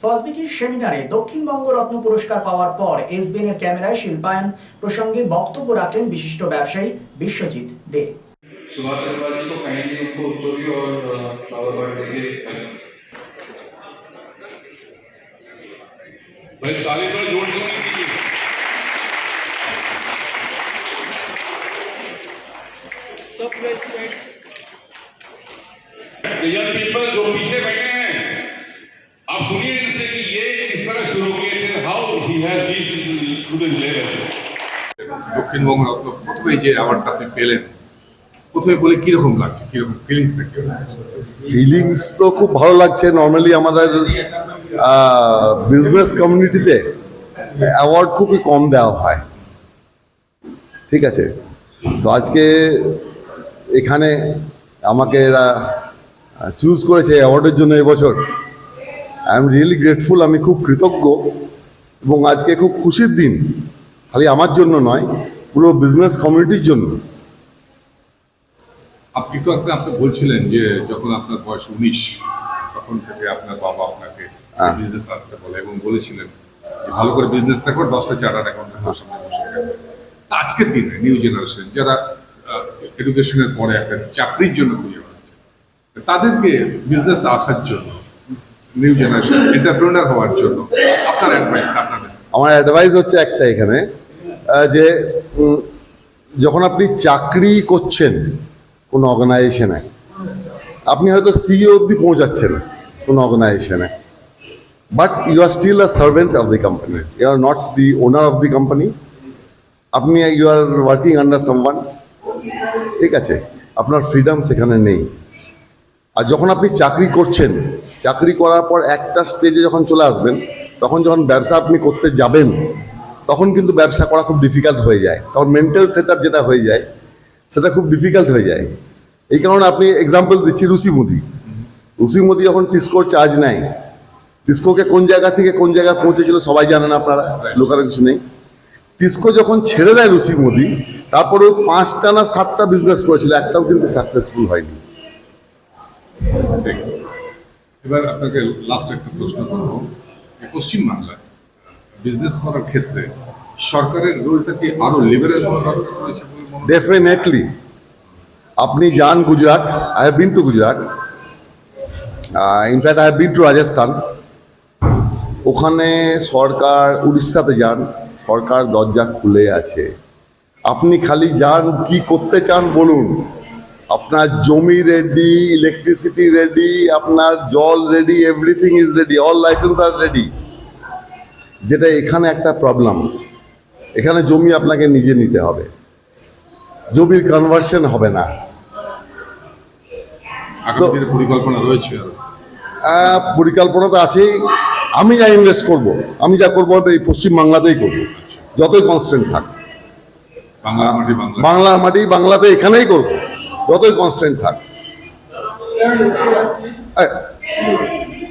ফসবিকির সেমিনারে দক্ষিণবঙ্গ রত্ন পুরস্কার পাওয়ার পর এসবিএনের ক্যামেরায় শিল্পায়ন প্রসঙ্গে বক্তব্য রাখলেন বিশিষ্ট ব্যবসায়ী বিশ্বজিৎ দে सुभाष अग्रवाल जी को काइंडली उनको उत्तरी और फ्लावर बर्थडे के भाई ताली थोड़ा जोर जोर से कीजिए The young people जो पीछे बैठे हैं आप सुनिए इनसे कि ये किस तरह शुरू किए थे how he has reached to this level Dakshinbanga Ratna প্রথমে যে অ্যাওয়ার্ডটা আপনি পেলেন প্রথমে বলে কিরকম লাগছে কিরকম ফিলিংসটা কি ফিলিংস তো খুব ভালো লাগছে নর্মালি আমাদের বিজনেস কমিউনিটিতে অ্যাওয়ার্ড খুবই কম দেওয়া হয় ঠিক আছে তো আজকে এখানে আমাকে এরা চুজ করেছে অ্যাওয়ার্ডের জন্য এবছর আই এম রিয়েলি গ্রেটফুল আমি খুব কৃতজ্ঞ এবং আজকে খুব খুশির দিন। খালি আমার জন্য নয় পুরো বিজনেস কমিউনিটির জন্য। আপনি তো একটা আপনি বলছিলেন যে যখন আপনার বয়স উনিশ তখন থেকে আপনার বাবা আপনাকে হ্যাঁ। বিজনেস আসতে বলে এবং বলেছিলেন ভালো করে বিজনেসটা করে দশটা চার্টার অ্যাকাউন্টেন্টের সামনে বসে আজকের দিনে নিউ জেনারেশন যারা এডুকেশনের পরে একটা চাকরির জন্য খুঁজে বেড়াচ্ছে তাদেরকে বিজনেস আসার জন্য নিউ জেনারেশন এন্টারপ্রেনার হওয়ার জন্য। আপনার অ্যাডভাইস আপনার আমার অ্যাডভাইস হচ্ছে একটা এখানে যে যখন আপনি চাকরি করছেন কোনো অর্গানাইজেশনে আপনি হয়তো সিইও অব্দি পৌঁছাচ্ছেন কোনো অর্গানাইজেশনে but you are still a servant of the company you are not the owner of the company আপনি you are working under someone ঠিক আছে? আপনার ফ্রিডম সেখানে নেই। আর যখন আপনি চাকরি করছেন, চাকরি করার পর একটা স্টেজে যখন চলে আসবেন, তখন যখন ব্যবসা আপনি করতে যাবেন, তখন কিন্তু ব্যবসা করা খুব ডিফিকাল্ট হয়ে যায়। তখন মেন্টাল সেট যেটা হয়ে যায়, সেটা খুব ডিফিকাল্ট হয়ে যায়। এই কারণে আপনি এক্সাম্পল দিচ্ছি রুসি মুদি। রুসি মুদি যখন টিস্কোর চার্জ নেয় টিস্কোকে কোন জায়গা থেকে কোন জায়গায় পৌঁছেছিল সবাই জানেন আপনারা লোকাল কিছু নেই। টিস্কো যখন ছেড়ে দেয় রুসি মোদি তারপরে পাঁচটা না সাতটা বিজনেস করেছিল, একটাও কিন্তু সাকসেসফুল হয়নি ঠিক। এবার আপনাকে লাস্ট একটা প্রশ্ন করব। পশ্চিমবাংলায় বিজনেস করার ক্ষেত্রে সরকারের রোলটা কি আরও লিবারেল? ডেফিনেটলি আপনি যান Gujarat. I have been to Gujarat. In fact I have been to Rajasthan. ওখানে সরকার উড়িষ্যাতে যান। সরকার দরজা খুলে আছে। আপনি খালি যান, কি করতে চান বলুন। আপনার জমি রেডি ইলেকট্রিসিটি রেডি আপনার জল ready everything is ready all licence are ready যেটা এখানে একটা প্রবলেম এখানে জমি আপনাকে নিজে নিতে হবে। জমির কনভার্সন হবে না। পরিকল্পনা রয়েছে পরিকল্পনা তো আছেই। আমি যা ইনভেস্ট করব আমি যা করব এই পশ্চিম বাংলাতেই করব। যতই কনস্ট্যান্ট থাক। বাংলার মাটি বাংলা মাটি বাংলাতে এখানেই করব। যতই কনস্ট্যান্ট থাক।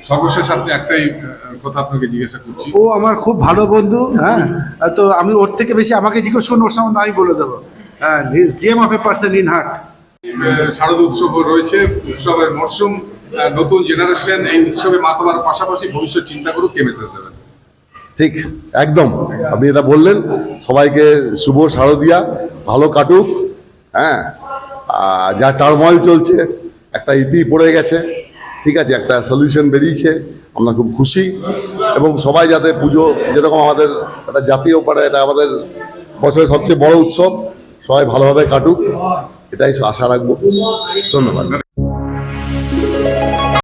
সর্বশেষ আপনি একটাই কথা আপনাকে জিজ্ঞাসা করছি। ও আমার খুব ভালো বন্ধু হ্যাঁ? তো আমি ওর থেকে বেশি আমাকে জিজ্ঞেস করুন ওর সম্বন্ধে আমি বলে দেবো। হ্যাঁ gem of a person in heart শারদ উৎসব রয়েছে উৎসবের মরশুম নতুন জেনারেশন এই উৎসবে মাতাবার পাশাপাশি ভবিষ্যৎ চিন্তা করুক কে মেসেজ দেবেন? ঠিক একদম। আপনি এটা বললেন সবাইকে শুভ শারদিয়া ভালো কাটুক হ্যাঁ? যা টার্মল চলছে, একটা ইতি পড়ে গেছে, ঠিক আছে, একটা সলিউশন বেরিয়েছে, আমরা খুব খুশি। এবং সবাই যাতে পুজো, যেরকম আমাদের একটা জাতীয় পারে এটা আমাদের বছরের সবচেয়ে বড় উৎসব, সবাই ভালোভাবে কাটুক, এটাই আশা রাখব। ধন্যবাদ।